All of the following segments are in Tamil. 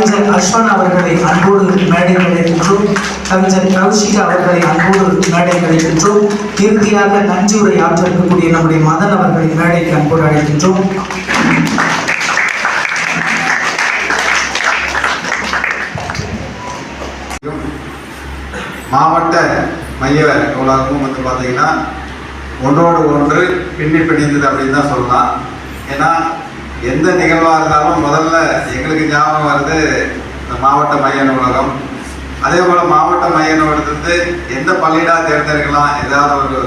கவிஞர் அஸ்வன் அவர்களை அன்போடு மேடை கிடைக்கின்றோம் கவிஞர் கௌஷிகா அவர்களை அன்போடு மேடை கிடைக்கின்றோம் இறுதியாக நஞ்சுரை ஆற்ற இருக்கக்கூடிய நம்முடைய மதன் அவர்களை மேடைக்கு அன்போடு அழைக்கின்றோம். மாவட்ட மைய நூலகமும் வந்து பார்த்தீங்கன்னா ஒன்றோடு ஒன்று பின்னி பிணைந்தது அப்படின்னு தான் சொல்லலாம். ஏன்னா எந்த நிகழ்வாக இருந்தாலும் முதல்ல எங்களுக்கு ஞாபகம் வருது இந்த மாவட்ட மைய நூலகம். அதே போல் மாவட்ட மைய நூலகத்துலேருந்து எந்த பள்ளியிடாக தேர்ந்தெடுக்கலாம் ஏதாவது ஒரு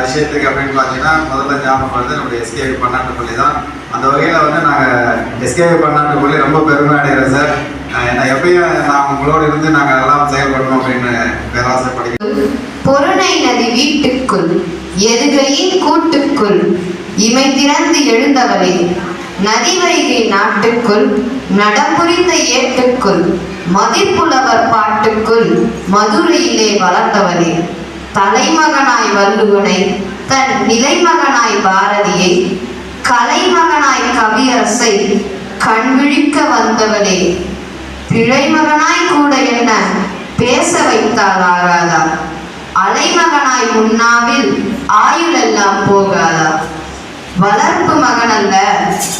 விஷயத்துக்கு அப்படின்னு பார்த்தீங்கன்னா முதல்ல ஞாபகம் வருது நம்முடைய எஸ்கேவி பன்னாட்டு பள்ளி தான். அந்த வகையில் வந்து நாங்கள் எஸ்கேவி பன்னாட்டு பள்ளி ரொம்ப பெருமை அடைகிறோம் சார். அஹ், ஏன்னா எப்பயும் நான் உங்களோடு இருந்து நாங்கள் எல்லாம் செயல்படணும் அப்படின்னு பேராசைப்படுகிறோம் பொருணை நதி வீட்டுக்குள் எதுகையின் கூட்டுக்குள் இமை திறந்து எழுந்தவளே நதி நாட்டுக்குள் நடம்புரிந்த ஏட்டுக்குள் மதிப்புலவர் பாட்டுக்குள் மதுரையிலே வளர்ந்தவனே. தலைமகனாய் வள்ளுவனை தன் நிலைமகனாய் பாரதியை கலைமகனாய் கவியரசை கண்விழிக்க வந்தவனே. பிழைமகனாய் கூட என்ன? பேச வைத்தால் ஆகாதா? அலைமகனாய் முன்னாவில் ஆயுளெல்லாம் போகாதா? வளர்ப்பு மகன் அல்ல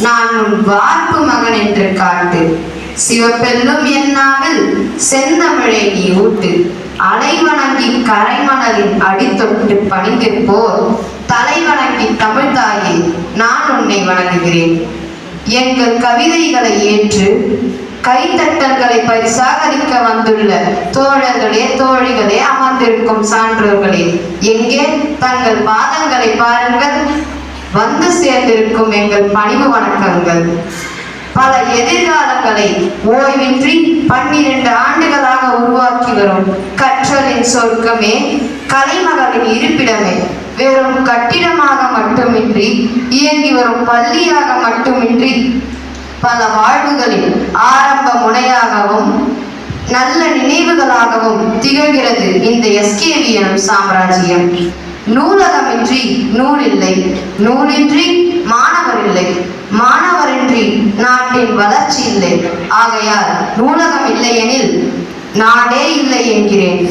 நான் உன் வார்ப்பு மகன் என்று காட்டு. சிவப்பெல்லும் என்னாவில் செந்தமிழை நீ ஊட்டு. அலைவணங்கி கரைமணலின் அடித்தொட்டு பணிந்திருப்போர் தலைவணங்கி தமிழ் தாயே நான் உன்னை வணங்குகிறேன். எங்கள் கவிதைகளை ஏற்று கைத்தட்டல்களை பரிசாகரிக்க வந்துள்ள தோழர்களே தோழிகளே அமர்ந்திருக்கும் சான்றோர்களே எங்கே தங்கள் பாதங்களை பாருங்கள் வந்து சேர்ந்திருக்கும் எங்கள் பணிவு வணக்கங்கள். பல எதிர்காலங்களை ஓய்வின்றி பன்னிரண்டு ஆண்டுகளாக உருவாக்கி வரும் கற்றலின் சொர்க்கமே கலைமகளின் இருப்பிடமே. வெறும் கட்டிடமாக மட்டுமின்றி இயங்கி வரும் பள்ளியாக மட்டுமின்றி பல வாழ்வுகளின் ஆரம்ப முனையாகவும் நல்ல நினைவுகளாகவும் திகழ்கிறது இந்த எஸ்கேவி எனும் சாம்ராஜ்யம். நூலகமின்றி நூல் இல்லை நூலின்றி மாணவர் இல்லை மாணவரின்றி நாட்டின் வளர்ச்சி இல்லை. ஆகையால் நூலகம் இல்லையெனில் நாடே இல்லை என்கிறேன்.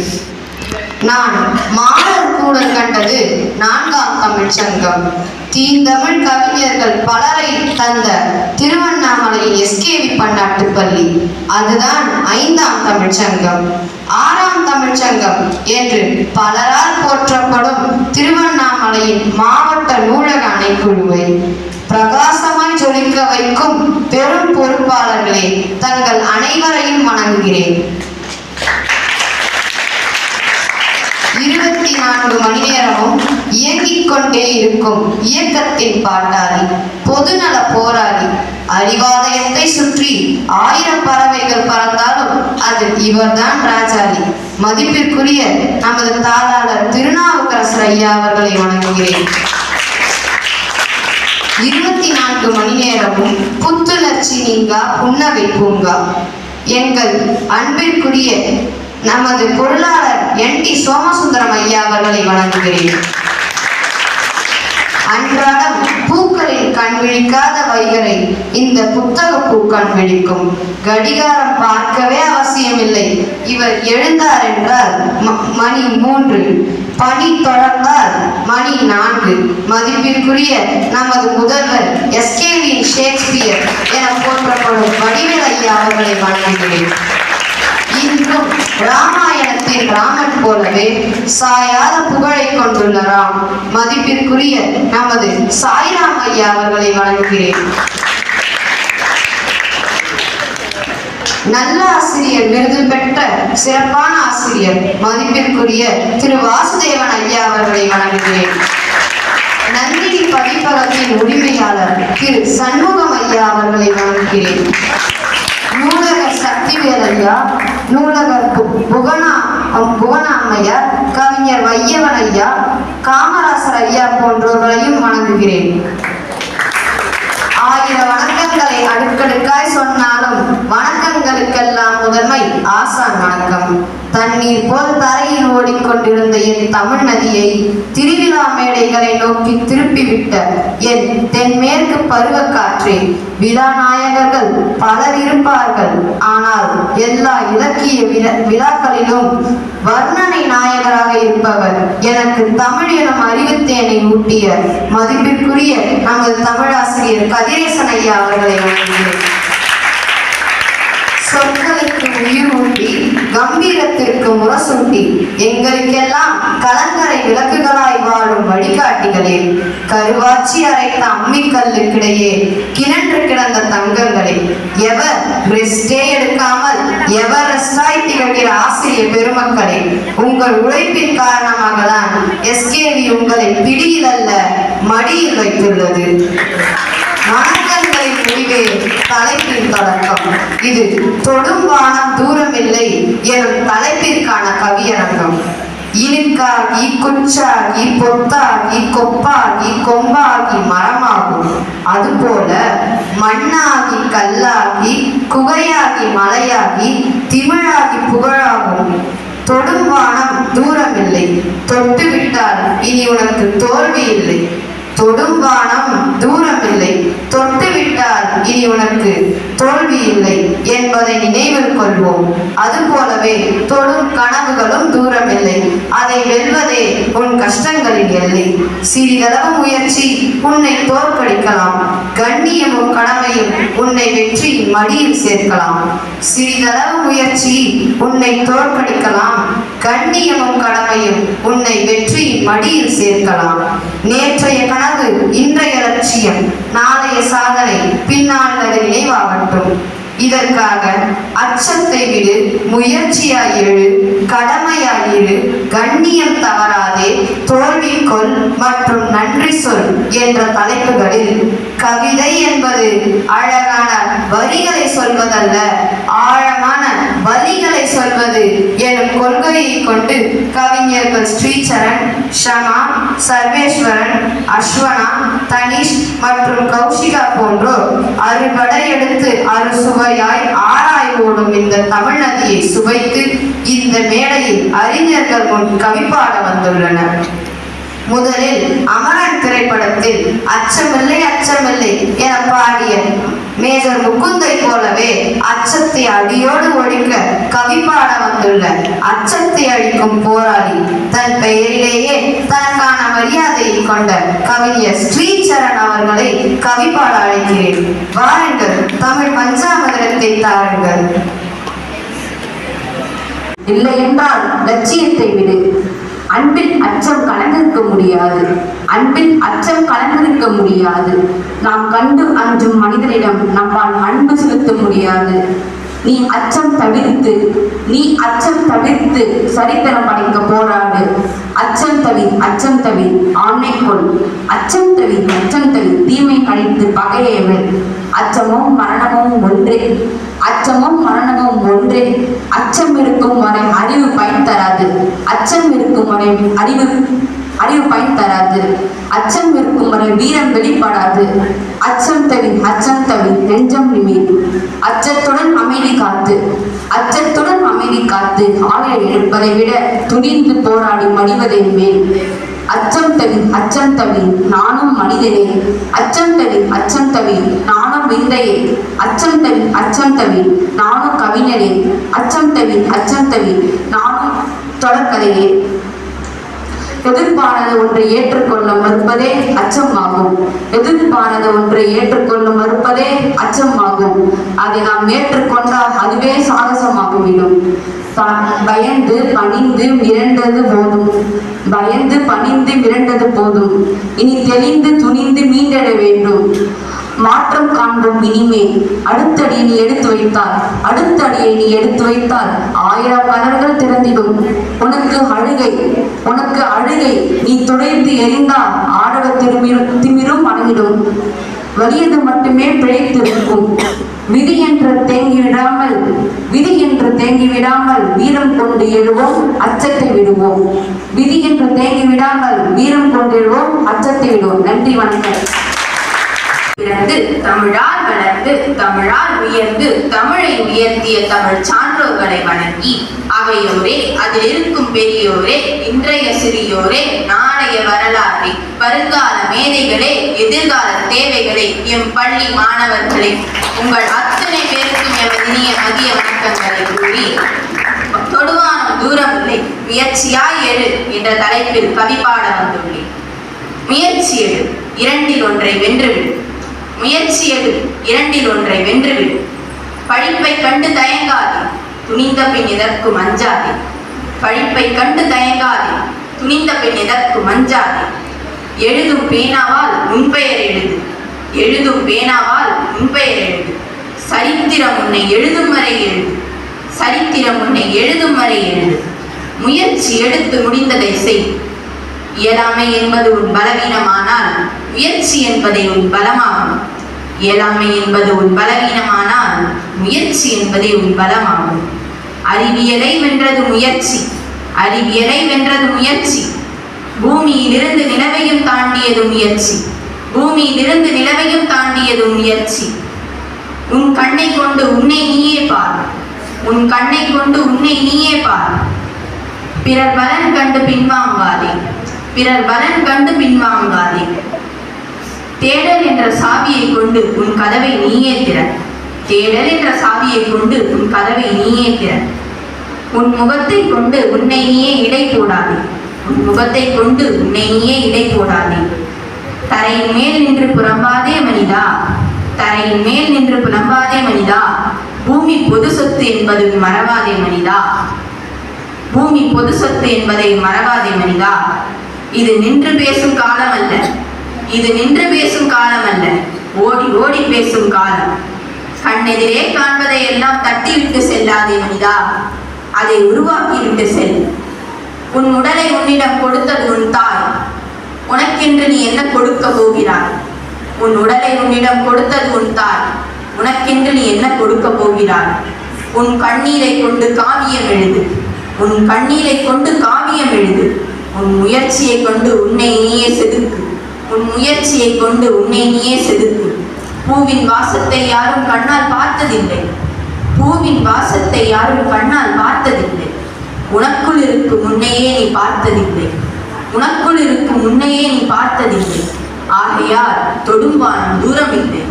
நான் மாணவர் கூட கண்டது நான்காம் தமிழ் சங்கம். தீந்தமிழ் கவிஞர்கள் பலரை தந்த திருவண்ணாமலையின் எஸ்கேவி பன்னாட்டு பள்ளி. அதுதான் ஐந்தாம் தமிழ் சங்கம். ஆறாம் தமிழ்ச் சங்கம் என்று பலரால் போற்றப்படும் திருவண்ணாமலையின் மாவட்ட நூலக அணைக்குழுவை பிரகாசமாய் ஜொலிக்க வைக்கும் பெரும் பொறுப்பாளர்களே தங்கள் அனைவரையும் வணங்குகிறேன். இருபத்தி நான்கு மணி நேரமும் இயங்கிக் கொண்டே இருக்கும் இயக்கத்தின் பாட்டாளி பொதுநல போராளி அறிவாலயத்தை சுற்றி ஆயிரம் பறவைகள் பறந்தாலும் அது இவர்தான் ராஜாளி மதிப்பிற்குரிய நமது தாளாளர் திருநாவுக்கரசர் ஐயா அவர்களை வணங்குகிறேன். இருபத்தி நான்கு மணி நேரமும் புத்துணர்ச்சி நீங்கா புன்னகை பூங்கா. எங்கள் அன்பிற்குரிய நமது பொருளாளர் என் டி சோமசுந்தரம் ஐயா அவர்களை வணங்குகிறேன். அன்றாடம் பூக்களில் கண் விழிக்காத வைகரை இந்த புத்தக பூ கண் விழிக்கும். கடிகாரம் பார்க்கவே அவசியமில்லை. இவர் எழுந்தார் என்றால் ம- மணி மூன்று. பணி தொடர்ந்தால் மணி நான்கு. மதிப்பிற்குரிய நமது முதல்வர் எஸ்கேவி ஷேக்ஸ்பியர் என போற்றப்படும் வடிவேல் ஐயா அவர்களை வணங்குகிறேன். இன்றும் ராமாயணத்தை ராமன் போலவே சாயாத புகழை கொண்டுள்ள ராம் மதிப்பிற்குரிய நமது சாய்ராம் ஐயா அவர்களை வணங்குகிறேன். நல்ல ஆசிரியர் விருது பெற்ற சிறப்பான ஆசிரியர் மதிப்பிற்குரிய திரு வாசுதேவன் ஐயா அவர்களை வணங்குகிறேன். நந்தினி பதிப்பகத்தின் உரிமையாளர் திரு சண்முகம் ஐயா அவர்களை வணங்குகிறேன். நூலகர் சக்திவேல் ஐயா நூலகர் புகனா புவனா அம்மையார் கவிஞர் வையவன் ஐயா காமராசர் ஐயா போன்றவர்களையும் வணங்குகிறேன். ஆயிரம் வணக்கங்களை அடுக்கடுக்காய் சொன்னார். முதன்மை ஆசான் வணக்கம் தண்ணீர் போல் தரையில் ஓடிக்கொண்டிருந்த என் தமிழ் நதியை திருவிழா மேடைகளை நோக்கி திருப்பிவிட்ட என் தென்மேற்கு பருவக்காற்றே விழா நாயகர்கள் பலர் இருப்பார்கள். ஆனால் எல்லா இலக்கிய விழா- விழாக்களிலும் வர்ணனை நாயகராக இருப்பவர் எனக்கு தமிழ் எனும் அறிவுத்தேனை ஊட்டிய மதிப்பிற்குரிய நமது தமிழாசிரியர் கதிரேசன் ஐயா அவர்களை வணங்குகிறேன். சொற்களுக்கு உயிர் ஊட்டி கம்பீரத்திற்கு முரசூட்டி எங்களுக்கெல்லாம் கலங்கரை விளக்குகளாய் வாழும் வழிகாட்டிகளே கருவாச்சி அரைத்த அம்மிக்கல்லுக்கிடையே கிணற்று கிடந்த தங்கங்களே எவர் ரெஸ்டே எடுக்காமல் எவரெஸ்டாய் திகழ்கிற ஆசிரிய பெருமக்களே உங்கள் உழைப்பின் காரணமாக தான் எஸ்கேவி உங்களை பிடியில் அல்ல மடியில் வைத்துள்ளது. வணக்கங்கள் முடிவே தலைப்பின் தொடக்கம். இது தொடும் வானம் தூரமில்லை எனும் தலைப்பிற்கான கவியரங்கம். இழுக்காகி குச்சாகி பொத்தாகி கொப்பாகி கொம்பாகி மரமாகும். அதுபோல மண்ணாகி கல்லாகி குகையாகி மலையாகி திமிழாகி புகழாகும். தொடும் வானம் தூரமில்லை. தொட்டுவிட்டால் இனி உனக்கு தோல்வி இல்லை தொடும் வானம் தூரமில்லை. உனக்கு தோல்வி இல்லை என்பதை நினைவில் கொள்வோம். அதுபோலவே தொடும் கனவுகளும் தூரமில்லை. அதை வெல்வதே உன் கஷ்டங்களின் எல்லை. சிறிதளவு முயற்சி உன்னை தோற்கடிக்கலாம். கண்ணியமும் கடமையும் உன்னை வெற்றியின் மடியில் சேர்க்கலாம். சிறிதளவு முயற்சி உன்னை தோற்கடிக்கலாம். கண்ணியமும் கடமையும் உன்னை வெற்றியின் மடியில் சேர்க்கலாம். நேற்றைய கனவு இன்றைய லட்சியம் நாளைய சாதனை பின்னால் நினைவாகட்டும். இதற்காக அச்சத்தை விடு முயற்சியாய் எழு கடமையாய் இரு கண்ணியம் தவறாதே தோல்வி கொள் மற்றும் நன்றி சொல் என்ற தலைப்புகளில் கவிதை என்பது அழகான வரிகளை சொல்வதல்ல ஆழ வரிகளை சொல்வது எனும் கொள்கையை கொண்டு கவிஞர்கள் ஸ்ரீசரண் ஷமா சர்வேஸ்வரன் அஸ்வனா தனிஷ் மற்றும் கௌஷிகா போன்றோர் அறுபட எடுத்து அறுசுவையாய் ஆராய்வோடும் இந்த தமிழ் நதியை சுவைத்து இந்த மேடையில் அறிஞர்கள் முன் கவிப்பாட வந்துள்ளனர். முதலில் அமரன் திரைப்படத்தில் அச்சமில்லை அச்சமில்லை என பாடிய மேஜர் முகுந்தை போலவே அச்சத்தை அடியோடு ஒழிக்க கவி பாட வந்துள்ள அச்சத்தை அழிக்கும் போராளி தன் பெயரிலேயே தனக்கான மரியாதையை கொண்ட கவிஞர் ஸ்ரீசரண் அவர்களை கவி பாட அழைக்கிறேன். வாருங்கள் தமிழ் பஞ்சாமதத்தை தாருங்கள். இல்லை என்றால் லட்சியத்தை விடு. அன்பில் அச்சம் கலந்திருக்க முடியாது. அன்பில் அச்சம் கலந்திருக்க முடியாது. நாம் கண்டு அஞ்சும் மனிதனிடம் நம்மால் அன்பு செலுத்த முடியாது. நீ அச்சம் தவிர்த்து நீ அச்சம் தவிர்த்து சரித்திரம் படைக்க போராடு. அச்சம் தவி அச்சம் தவி ஆண்மை கொள். அச்சம் தவி அச்சம் தவி தீமை கழித்து பகையை அச்சமும் மரணமும் ஒன்றே. அச்சமும் மரணமும் ஒன்றே. அச்சம் இருக்கும் வரை அறிவு பயன் தராது. அச்சம் இருக்கும் வரை அறிவு அறிவு பயன் தராது. அச்சம் இருக்கும் வரை வீரம் வெளிப்படாது. அச்சம் தவி அச்சம் தவி நெஞ்சம் நிமி அச்சத்துடன் அமைதி காத்து அச்சத்துடன் அமைதி காத்து ஆலை எடுப்பதை விட துணிந்து போராடி மடிவதை மேல். அச்சம் தவி அச்சம் தவி நானும் மனிதனே. அச்சம் தவி அச்சம் தவி நானும் விந்தையே. அச்சம் தவி அச்சம் தவி நானும் கவிஞனே. அச்சம் தவி அச்சம் தவி நானும் தொடர்கதையே. எதிர்ப்பானது ஒன்றை ஏற்றுக்கொள்ள மறுப்பதே அச்சமாகும். எதிர்ப்பானது ஒன்றை ஏற்றுக்கொள்ள மறுப்பதே அச்சமாகும். அதை நாம் ஏற்றுக்கொண்டால் அதுவே சாகசமாகிவிடும். ப- பயந்து பணிந்து மிரண்டது போதும். பயந்து பணிந்து மிரண்டது போதும். இனி தெளிந்து துணிந்து மீண்டெழ வேண்டும். மாற்றம் காண்போம் இனிமே. அடுத்தடியை நீ எடுத்து வைத்தால் அடுத்தடியை நீ எடுத்து வைத்தால் ஆயிரம் கதர்கள் திறந்திடும். உனக்கு அழுகை உனக்கு அழுகை. நீ துடைந்து எரிந்தால் ஆடவ திருமிரும் திமிரும் அடங்கிடும் வலியது மட்டுமே பிழைத்திருக்கும். விதி என்று தேங்கி விடாமல் விதி என்று தேங்கி விடாமல் வீரம் கொண்டு எழுவோம் அச்சத்தை விடுவோம். விதி என்று தேங்கி விடாமல் வீரம் கொண்டு எழுவோம் அச்சத்தை விடுவோம். நன்றி வணக்கம். பிறந்து தமிழால் வளர்ந்து தமிழால் உயர்ந்து தமிழை உயர்த்திய தமிழ் சான்றோர்களை வணங்கி அவையோரே அதில் இருக்கும் பெரியோரே இன்றைய சிறியோரே நாளைய வரலாறை வருங்கால மேதைகளே எதிர்கால தேவைகளை எம் பள்ளி மாணவர்களே உங்கள் அத்தனை பேருக்கும் எமது இனிய மதிய வணக்கங்களை கூறி தொடுவானம் தூரம் இல்லை முயற்சியாய் எழு என்ற தலைப்பில் கவிப்பாட வந்துள்ளேன். முயற்சி எடு இரண்டில் ஒன்றை வென்றுவிடும் முயற்சி எடு இரண்டில் ஒன்றை வென்றுவிடு படிப்பை கண்டு தயங்காதே. துணிந்த பின் எதற்கு மஞ்சாதே. படிப்பை கண்டு தயங்காதே. துணிந்த பின் எதற்கு மஞ்சாதே. எழுதும் பேனாவால் முன்பெயர் எழுது. எழுதும் பேனாவால் முன்பெயர் எழுது. சரித்திரம் உன்னை எழுதும் வரை எழுது. சரித்திரம் உன்னை எழுதும் வரை எழுது. முயற்சி எடுத்து முடிந்ததை செய். இயலாமை என்பது உன் பலவீனமானால் முயற்சி என்பதை உன் பலமாகும். இயலாமை என்பது உன் பலவீனமானால் முயற்சி என்பதே உன் பலமாகும். அறிவியலை வென்றது முயற்சி அறிவியலை வென்றது முயற்சி. பூமியிலிருந்து நிலவையும் தாண்டியது முயற்சி பூமியிலிருந்து நிலவையும் தாண்டியது முயற்சி. உன் கண்ணை கொண்டு உன்னை நீயே பார் உன் கண்ணை கொண்டு உன்னை நீயே பார். பிறர் பலன் கண்டு பின்வாங்காதே பிறர் பலன் கண்டு பின்வாங்காதே. தேடல் என்ற சாவியை கொண்டு உன் கதவை நீயே திற. தேடல் என்ற சாவியை கொண்டு உன் கதவை நீயே திற. உன் முகத்தை கொண்டு உன்னை நீயே இடை போடாதே. உன் முகத்தை கொண்டு உன்னை நீயே இடை போடாதே. தரையின் மேல் நின்று புறம்பாதே மனிதா. தரையின் மேல் நின்று புலம்பாதே மனிதா. பூமி பொது சொத்து என்பது மறவாதே மனிதா. பூமி பொது சொத்து என்பதை மறவாதே மனிதா. இது நின்று பேசும் காலம் அல்ல. இது நின்று பேசும் காலம் அல்ல ஓடி ஓடி பேசும் காலம். கண்ணெதிரே காண்பதை எல்லாம் தட்டிவிட்டு செல்லாதே மனிதா. அதை உருவாக்கி விட்டு செல். உன் உடலை உன்னிடம் கொடுத்தது உன் தாய். உனக்கென்று நீ என்ன கொடுக்க போகிறாய்? உன் உடலை உன்னிடம் கொடுத்தது உன் தாய். உனக்கென்று நீ என்ன கொடுக்க போகிறாய்? உன் கண்ணீரை கொண்டு காவியம் எழுது. உன் கண்ணீரை கொண்டு காவியம் எழுது. உன் முயற்சியை கொண்டு உன்னை நீயே செதுக்கு. உன் முயற்சியை கொண்டு உன்னை நீயே செதுக்கு. பூவின் வாசத்தை யாரும் கண்ணால் பார்த்ததில்லை. பூவின் வாசத்தை யாரும் கண்ணால் பார்த்ததில்லை. உனக்குள் இருக்கும் முன்னையே நீ பார்த்ததில்லை. உனக்குள் இருக்கும் முன்னையே நீ பார்த்ததில்லை. ஆகையால் தொடும்பானம் தூரம் இல்லை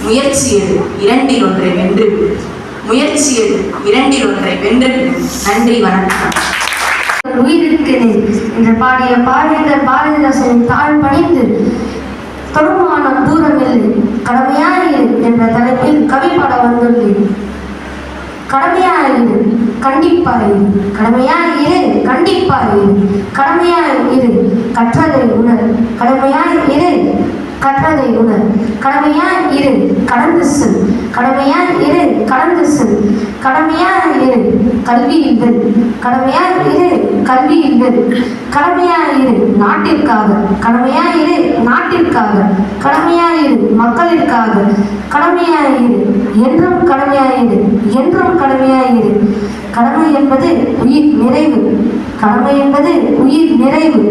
முயற்சி எடு இரண்டில் ஒன்றை வென்று முயற்சி எடு இரண்டில் ஒன்றை வென்று நன்றி வணக்கம். உயிரிருக்கிறேன். என்று பாடிய பாடகர் பாரதிதாசனின் தாழ் பணிந்து தொடர்பான தூரம் இல்லை கடமையாயிரு என்ற தலைப்பில் கவி பாட வந்துள்ளேன். கடமையாயிரு கண்டிப்பாயிரு. கடமையாயிரு கண்டிப்பாயிரு. கடமையாயிரு கற்றதை உணர். கடமையாயிரு கற்றதை உணர். கடமையாய் இரு கடந்து செல். கடமையாய் இரு கடந்து செல். கடமையாய் இரு கல்வியில் வெல் கடமையாய் இரு கல்வியில் வெல் கடமையாய் இரு நாட்டிற்காக. கடமையாய் இரு நாட்டிற்காக. கடமையாய் இரு மக்களிற்காக. கடமையாய் இரு என்றும் கடமையாய் இரு என்றும் கடமையாய் இரு. கடமை என்பது உயிர் நிறைவு. கடமை என்பது உயிர் நிறைவு.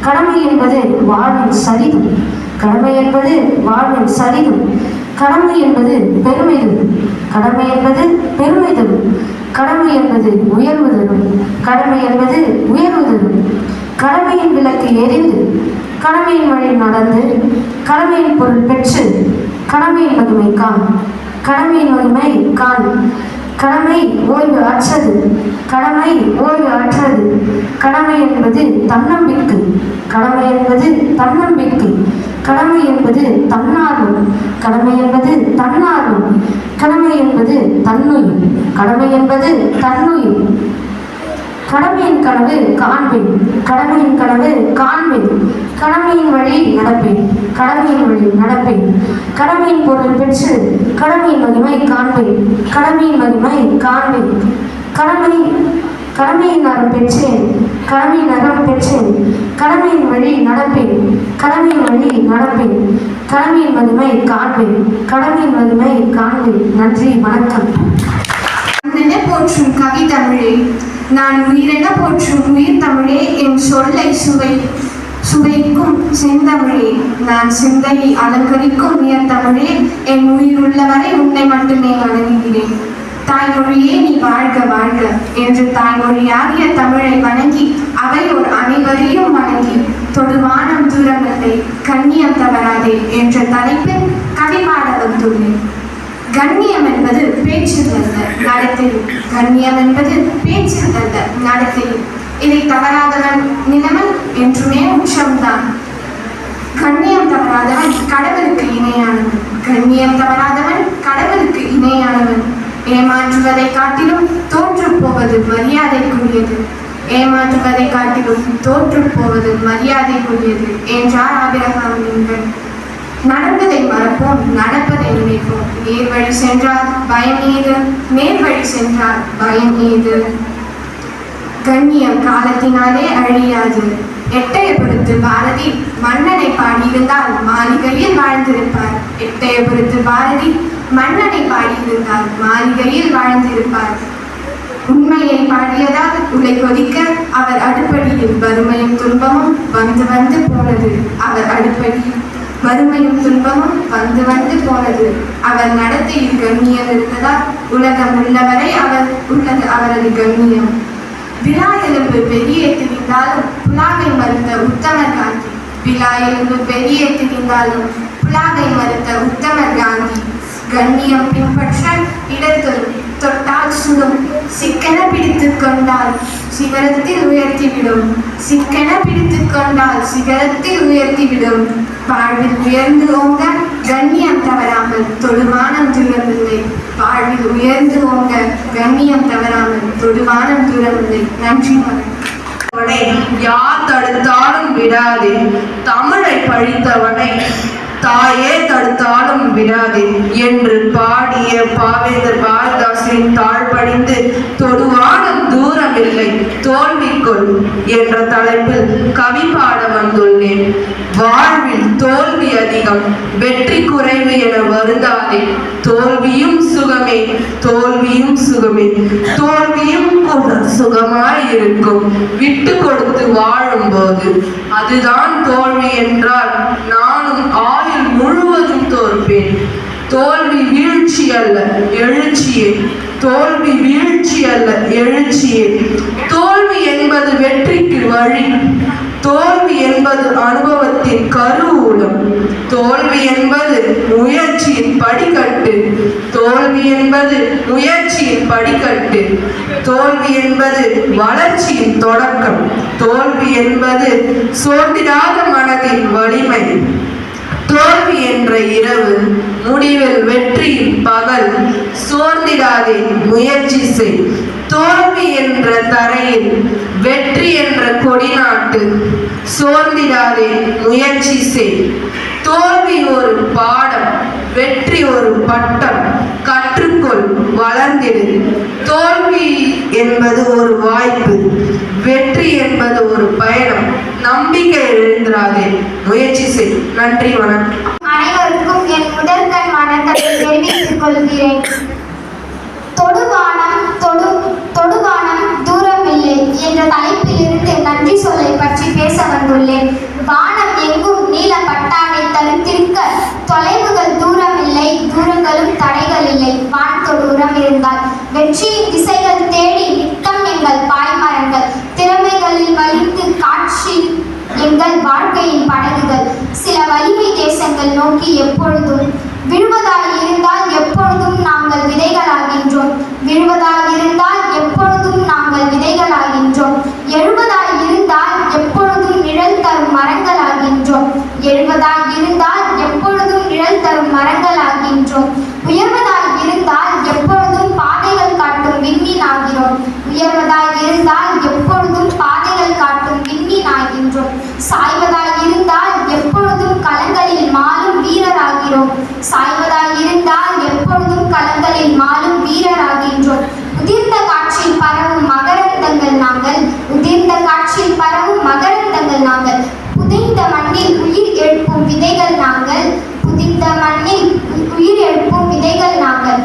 கடமை என்பது வாழ்வின் சரிதம் கடமை என்பது வாழ்வின் சரிவு கடமை என்பது பெருமை தரும் கடமை என்பது பெருமை தரும் கடமை என்பது உயர்வு தரும் கடமை என்பது உயர்வு தரும் கடமையின் விளக்கு எரிந்து கடமையின் வழி நடந்து கடமையின் பொருள் பெற்று கடமையின் வலிமை காண். கடமையின் வலிமை காண். கடமை ஓய்வு அற்றது கடமை ஓய்வு அற்றது கடமை என்பது தன்னம்பிக்கை. கடமை என்பது தன்னம்பிக்கை. கடமை என்பது தன்னார்வம். கடமை என்பது தன்னார்வம். கடமை என்பது தன்னுயிர். கடமை என்பது தன்னுயிர். கடமையின் கனவு காண்பேன். கடமையின் கனவு காண்பேன். கடமையின் வழி நடப்பேன். கடமையின் வழி நடப்பேன். கடமையின் பொருள் பெற்று கடமையின் மகிமை காண்பேன். கடமையின் மகிமை காண்பேன். கடமை கடமையின் அறம் பெற்றேன். கடமை நகரம் பெற்றேன். கடமையின் வழி நடப்பேன். கடமையின் வழி நடப்பேன். கடமையின் மகிமை காண்பேன். கடமையின் மகிமை காண்பேன். நன்றி வணக்கம். என்ன போற்றும் கவி தமிழே நான் உயிரென போற்றும் உயிர் தமிழே என் சொல்லை சுவை சுவைக்கும் செந்தமிழே நான் சிந்தையை அலங்கரிக்கும் உயர் தமிழே என் உயிர் உள்ளவரை உன்னை மட்டுமே வணங்குகிறேன். தாய்மொழியே நீ வாழ்க வாழ்க. என்று தாய்மொழியாகிய தமிழை வணங்கி அவையோர் அனைவரையும் வணங்கி தொடுவானம் தூரமில்லை கண்ணியம் தவறாதே என்ற தலைப்பில் கவி பாட வந்துள்ளேன் கண்ணியம் என்பது பேச்சில் அல்ல நடத்தையில் கண்ணியம் என்பது பேச்சில் அல்ல நடத்தையில் இதை தவறாதவன் நிலவன் என்றுமே உச்சம்தான் கண்ணியம் தவறாதவன் கடவுளுக்கு இணையானவன். கண்ணியம் தவறாதவன் கடவுளுக்கு இணையானவன். ஏமாற்றுவதை காட்டிலும் தோற்று போவது மரியாதைக்குரியது. ஏமாற்றுவதை காட்டிலும் தோற்று போவது மரியாதைக்குரியது என்றார் ஆபிரகாம் நீங்கள் நடந்ததை மறப்போம் நடப்பதை நினைப்போம். நேர் வழி சென்றால் பயம் ஏது நேர் வழி சென்றால் பயம் ஏது கண்ணியம் காலத்தினாலே அழியாது. எட்டயபுரத்து பாரதி மன்னனை பாடியிருந்தால் மாளிகையில் வாழ்ந்திருப்பார். எட்டயபுரத்து பாரதி மன்னனை பாடியிருந்தார். மாளிகையில் வாழ்ந்திருப்பார். உண்மையை பாடியதால் உலை கொதிக்க அவர் அடுப்படியில் வறுமையும் துன்பமும் வந்து வந்து போனது அவர் அடுப்படியில். வறுமையும் துன்பமும் வந்து வந்து போனது அவர் நடத்தையில் கண்ணியம் இருந்ததால் உலகம் உள்ளவரை அவர் உள்ளது அவரது கண்ணியம். விழா எலும்பு பெரிய திரிந்தாலும் புலாகை மறுத்த உத்தமர் காந்தி. விழா எலும்பு பெரிய திரிந்தாலும் புலாகை மறுத்த உத்தமர் காந்தி. கண்ணியம் பின்பற்ற இடத்தொரு தொட்டால் சுடும் சிக்கன பிடித்து கொண்டால் சிகரத்தில் உயர்த்திவிடும். சிக்கன பிடித்து கொண்டால் சிகரத்தில் உயர்த்திவிடும். வாழ்வில் உயர்ந்து ஓங்க கண்ணியம் தவறாமல் தொடுவானம் தூரமில்லை வாழ்வில் உயர்ந்து ஓங்க கண்ணியம் தவறாமல் தொடுவானம் தூரமில்லை நன்றி வணக்கம் யார் தடுத்தாலும் விடாதே. தமிழை பழித்தவனை தாயே தடுத்தாலும் விடாதே என்று பாடிய பாவேந்தர் பாரதாசின் தாழ்படிந்து தொடுவானும் தூரம் இல்லை தோல்விக்குள் என்ற தலைப்பில் கவி பாட வந்துள்ளேன். வாழ்வில் தோல்வி அதிகம் வெற்றி குறைவு என வருந்தாதே தோல்வியும் சுகமே தோல்வியும் சுகமே தோல்வியும் கூட சுகமாய் இருக்கும் விட்டு கொடுத்து வாழும் போது அதுதான் தோல்வி என்றால் நான் கொடுப்பேன் தோல்வி வீழ்ச்சி அல்ல எழுச்சியே. தோல்வி வீழ்ச்சி அல்ல எழுச்சியே. தோல்வி என்பது வெற்றிக்கு வழி. தோல்வி என்பது அனுபவத்தின் கருவூலம். தோல்வி என்பது முயற்சியின் படிக்கட்டு. தோல்வி என்பது முயற்சியின் படிக்கட்டு. தோல்வி என்பது வளர்ச்சியின் தொடக்கம். தோல்வி என்பது சோதிடாத மனதின் வலிமை. தோல்வி என்ற இரவு முடிவில் வெற்றி பகல் சோர்ந்திடாதே முயற்சி செய். தோல்வி என்ற தரையில் வெற்றி என்ற கொடி நாட்டு சோர்ந்திடாதே முயற்சி செய். தோல்வி ஒரு பாடம் வெற்றி ஒரு பட்டம். கற்று வளர்ந்திடு. தோல்வி என்பது ஒரு வாய்ப்பு வெற்றி என்பது ஒரு பயணம். நம்பிக்கை எழுந்திராதே. முயற்சி செய். நன்றி வணக்கம். அனைவருக்கும் என் முதற்கண் வணக்கத்தை தெரிவித்துக் கொள்கிறேன். தொடுபானம் தொடு தொடுபானம் என்ற தலைப்பிலிருந்து நன்றி சொல்லை பற்றி பேச வந்துள்ளேன். வானம் எங்கும் நீல பட்டாடை தருத்திருக்க தொலைவுகள் தூரங்களும் தடைகள் இல்லை. இருந்தால் வெற்றியின் திசைகள் தேடி நித்தம் எங்கள் பாய்மரங்கள். திறமைகளில் வலிந்து காட்சி எங்கள் வாழ்க்கையின் படகுகள். சில வலிமை தேசங்கள் நோக்கி எப்பொழுதும் விழுவதாய் இருந்தால் எப்பொழுதும் நாங்கள் விதைகளாகின்றோம் விழுவதாய் இருந்தால் எப்பொழுதும் நாங்கள் விதைகளாகின்றோம் எழுவதாய் இருந்தால் எப்பொழுதும் நிழல் தரும் மரங்களாகின்றோம் எழுவதாய் இருந்தால் எப்பொழுதும் நிழல் தரும் மரங்களாகின்றோம். உயர்வதாய் இருந்தால் எப்பொழுதும் பாதைகள் காட்டும் விண்மீன் ஆகிறோம் உயர்வதாய் இருந்தால் எப்பொழுதும் பாதைகள் காட்டும் விண்மீன் ஆகின்றோம் சாய்வதாய் இருந்தால் எப்பொழுதும் களங்களில் மாறும் வீரராகிறோம். சாய்வதாய் இருந்தால் எப்பொழுதும் களங்களில் மாறும் வீரராகின்றோம். உதிர்ந்த காட்சியில் பரவும் மகரந்தங்கள் நாங்கள். உதிர்ந்த காட்சியில் பரவும் மகரந்தங்கள் நாங்கள். புதைந்த மண்ணில் உயிர் எழுப்பும் விதைகள் நாங்கள். புதிந்த மண் உ- உயிர் எழுப்பும் விதைகள் நாங்கள்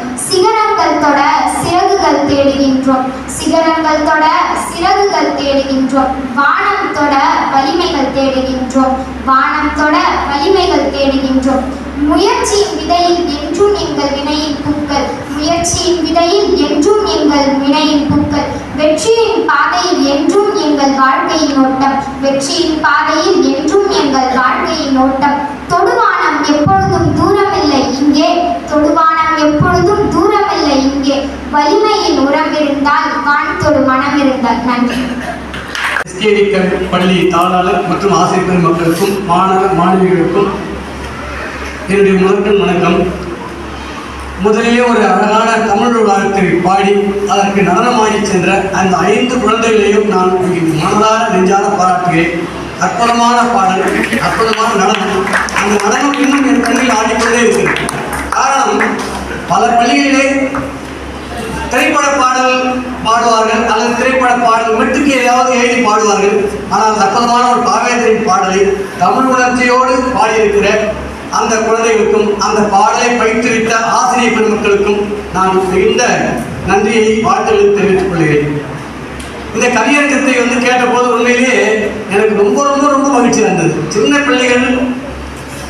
சிகரங்கள் தொட சிறகுகள் தேடுகின்றோம். சிகரங்கள் தொட சிறகுகள் தேடுகின்றோம். வானம் தொட வலிமைகள் தேடுகின்றோம். வானம் தொட வலிமைகள் தேடுகின்றோம். முயற்சியின் விதையில் என்றும் எங்கள் வினையின் பூக்கள். முயற்சியின் விதையில் என்றும் எங்கள் வினையின் பூக்கள். வெற்றியின் பாதையில் என்றும் எங்கள் வாழ்க்கையின் ஓட்டம். வெற்றியின் பாதையில் என்றும் எங்கள் வாழ்க்கையின் ஓட்டம். தொடுவானம் எப்பொழுதும் தூரமில்லை. இங்கே தொடுவானம் எப்பொழுதும் தூரம் இங்கே வலிமையின் உறவிருந்தால் இருந்தால் மனம் இருந்தால் நன்றி. எஸ்கேடி பள்ளி தாளாளர் மற்றும் ஆசிரியர் பெருமக்களுக்கும் மாணவ மாணவிகளுக்கும் என்னுடைய முதற்கண் வணக்கம். முதலிலே ஒரு அழகான தமிழ் உலகத்தை பாடி அதற்கு நடனமாடி சென்ற அந்த ஐந்து குழந்தைகளையும் நான் மனதார நெஞ்சார பாராட்டுகிறேன். அற்புதமான பாடல் அற்புதமான நடனம். அந்த நடனம் இன்னும் என் கண்ணில் ஆடிக்கொண்டே இருக்கிறது. காரணம் பல பள்ளிகளிலே திரைப்பட பாடல் பாடுவார்கள் அல்லது திரைப்பட பாடல் மெட்டுக்கு ஏதாவது எழுதி பாடுவார்கள். ஆனால் அற்புதமான ஒரு காவேரியின் பாடலை தமிழ் உணர்ச்சியோடு பாடியிருக்கிற அந்த குழந்தைகளுக்கும் அந்த பாடலை பயிற்றுவித்த ஆசிரியர் பெருமக்களுக்கும் நான் மிகுந்த நன்றியை வாழ்த்துக்களை தெரிவித்துக் கொள்கிறேன். இந்த கவியரங்கத்தை வந்து கேட்டபோது உண்மையிலேயே எனக்கு ரொம்ப ரொம்ப ரொம்ப மகிழ்ச்சி இருந்தது சின்ன பிள்ளைகள்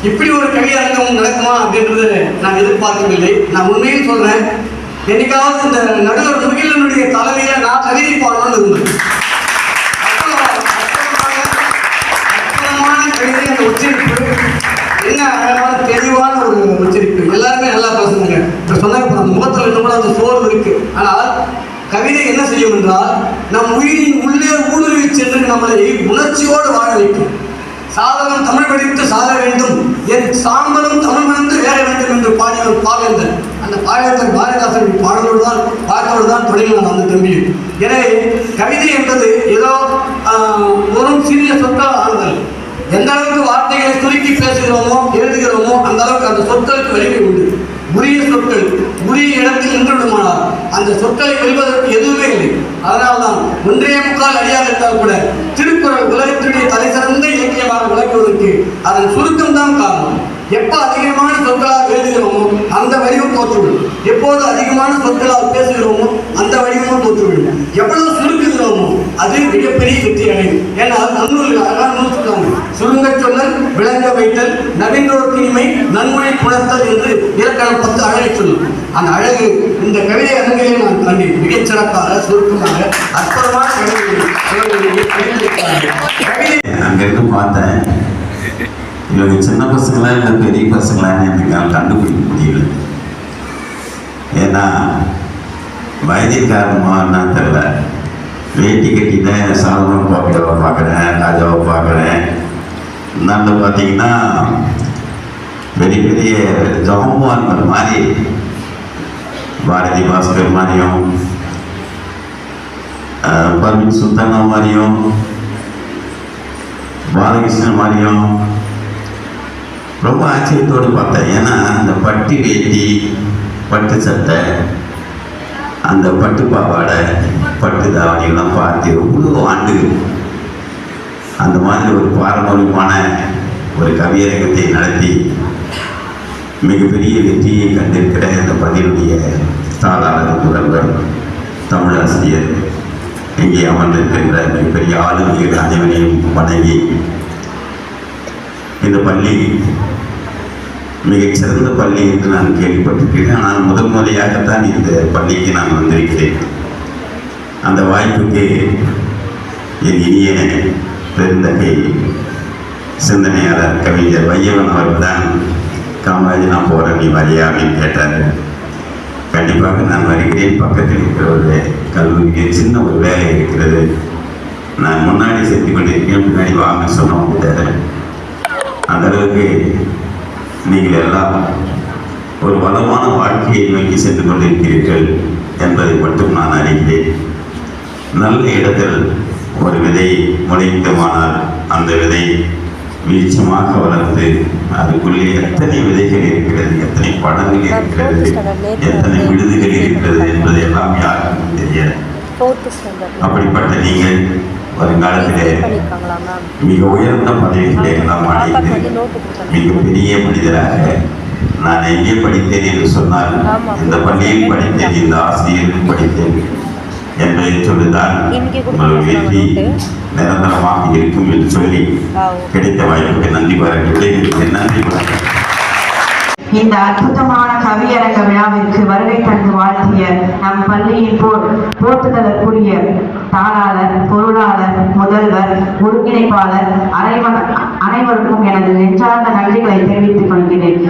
இப்படி ஒரு கவியரங்கம் நடக்குமா அப்படின்றது நான் எதிர்பார்க்கவில்லை. நான் உண்மையில் சொல்றேன் என்னைக்காவது இந்த நடுவர் முகிலனுடைய தலைமையில நான் கவிதை பாடணும்னு இருந்தது அற்புதமான கவிதை அந்த உச்சரிப்பு. என்ன அழகான தெளிவான ஒரு உச்சரிப்பு. எல்லாருமே நல்லா பேசுனாங்க இப்ப சொன்னாங்க இப்ப நம்ம முகத்துல இன்னும் அந்த சோர்வு இருக்கு. ஆனால் கவிதை என்ன செய்யும் என்றால் நம் உயிரின் உள்ளே ஊடுருவி சென்று நம்மளை உணர்ச்சியோடு வாழ வைக்கும். சாதனம் தமிழ் படித்து சாத வேண்டும். என் சாம்பலும் தமிழ் மணந்து வேற வேண்டும் என்று பாடிய ஒரு பாடல்கள் அந்த பாவேந்தர் பாரதிதாசன் பாடலோடு தான் பாடலோடு தான் தொடங்கினார் அந்த தம்பியும் எனவே கவிதை என்பது ஏதோ ஆஹ், ஒரு சிறிய சொற்கள் ஆறுதல். எந்த அளவுக்கு வார்த்தைகளை சுருக்கி பேசுகிறோமோ எழுதுகிறோமோ அந்த அளவுக்கு அந்த சொற்களுக்கு வலிமை உண்டு. உரிய சொற்கள் உரிய இடத்தில் நின்றுவிடுமானால் அந்த சொற்களை வெல்வதற்கு எதுவுமே இல்லை. அதனால்தான் ஒன்றே முக்கால் அடியாக இருந்தால் கூட திருக்குறள் உலகத்தினுடைய தலைசிறந்த இலக்கியமாக விளக்குவதற்கு அதன் சுருக்கம் தான் காரணம். எப்ப அதிகமான சொற்களால் எழுதுகிறோமோ அந்த வடிவம் தோற்றுவிடும். எப்போது அதிகமான சொற்களால் பேசுகிறோமோ அந்த வடிவமும் தோற்றுவிடும். எவ்வளவு சுருக்குகிறோமோ அது மிகப்பெரிய வெற்றி அடையும். ஏன்னா நன்னூல் அழகான நூல் சொல்லுவாங்க சுருங்க சொல்லல் விளங்க வைத்தல் நவீனோர் இனிமை நன்மொழி புணர்த்தல் என்று இலக்கணம் பத்து அழகை சொல்லும். அந்த அழகு இந்த கவிதை அரங்கிலே நான் கண்டேன். மிகச் சிறப்பாக சுருக்கமாக அற்புதமான கவிதை கவிதை அங்கிருந்து பார்த்தேன். இவங்க சின்ன பசங்களா இல்லை பெரிய பசங்களான்னு எனக்கு கண்டுபிடிக்க முடியல. ஏன்னா வயதின் காரணமாக என்னன்னு தெரில வேட்டி கட்டிட்டேன் சாலமன் பாப்பிடாவை பார்க்குறேன் ராஜாவை பார்க்குறேன். நல்ல பார்த்தீங்கன்னா பெரிய பெரிய ஜாம்பவான்கள் மாதிரி பாரதி பாஸ்கர் மாதிரியும் அஹ், பர்வீன் சுல்தானா மாதிரியும் பாலகிருஷ்ணன் மாதிரியும் ரொம்ப ஆச்சரியத்தோடு பார்த்தேன். ஏன்னா அந்த பட்டு வேட்டி பட்டு சட்டை அந்த பட்டு பாவாடை பட்டு தாவணியெல்லாம் பார்த்து எவ்வளோ ஆண்டு அந்த மாதிரி ஒரு பாரம்பரியமான ஒரு கவியரங்கத்தை நடத்தி மிகப்பெரிய வெற்றியை கண்டிருக்கிற இந்த பதிலுடைய தாளாளர் முதல்வர் தமிழாசிரியர் இங்கே அமர்ந்திருக்கின்ற மிகப்பெரிய ஆளுமைகள் அனைவரையும் வணங்கி இந்த பள்ளி மிகச்சிறந்த பள்ளி என்று நான் கேள்விப்பட்டிருக்கிறேன். ஆனால் முதல் முறையாகத்தான் இந்த பள்ளிக்கு நான் வந்திருக்கிறேன். அந்த வாய்ப்புக்கு என் இனிய பெருந்தகை சிந்தனையாளர் கவிஞர் வையவன் அவர் தான் காமராஜ் நான் போகிறேன் நீ வரியா? அப்படின்னு கேட்டார். கண்டிப்பாக நான் வருகிறேன். பக்கத்தில் இருக்கிற ஒரு கல்லூரிக்கு சின்ன ஒரு வேலை இருக்கிறது. நான் முன்னாடி செஞ்சு கொண்டிருக்கேன் முன்னாடி வாங்க சொன்னோம் சொன்னவங்க அந்த அளவுக்கு நீங்கள் எல்லாம் ஒரு வளமான வாழ்க்கையை நோக்கி சென்று கொண்டிருக்கிறீர்கள் என்பதை மட்டும் நான் அறிகிறேன். நல்ல இடத்தில் ஒரு விதை முளைத்தமானால் அந்த விதை வெளிச்சமாக வளர்ந்து அதுக்குள்ளே எத்தனை விதைகள் இருக்கிறது எத்தனை படங்கள் இருக்கிறது எத்தனை விடுதுகள் இருக்கிறது என்பது எல்லாம் யாருக்கும் தெரியாது. அப்படிப்பட்ட நீங்கள் வருங்காலத்திலே மிக உயர்ந்த பதவிகளை நாம் அடைந்து மிகப்பெரிய மனிதராக நான் எங்கே படித்தேன் என்று சொன்னால் இந்த பள்ளியில் படித்தேன் இந்த ஆசிரியரும் படித்தேன் என்பதை சொல்லிதான் உங்கள் வெற்றி நிரந்தரமாக இருக்கும் என்று சொல்லி கிடைத்த வாய்ப்புக்கு நன்றி பாராட்டி நன்றி வணக்கம். இந்த அற்புதமான கவியரங்க விழாவிற்கு வருகை தந்து வாழ்த்திய நம் பள்ளியின் போர் போற்றுதலுக்குரிய தாளாளர் பொருளாளர் முதல்வர் ஒருங்கிணைப்பாளர் அனைவர் அனைவருக்கும் எனது நெஞ்சார்ந்த நன்றிகளை தெரிவித்துக் கொள்கிறேன்.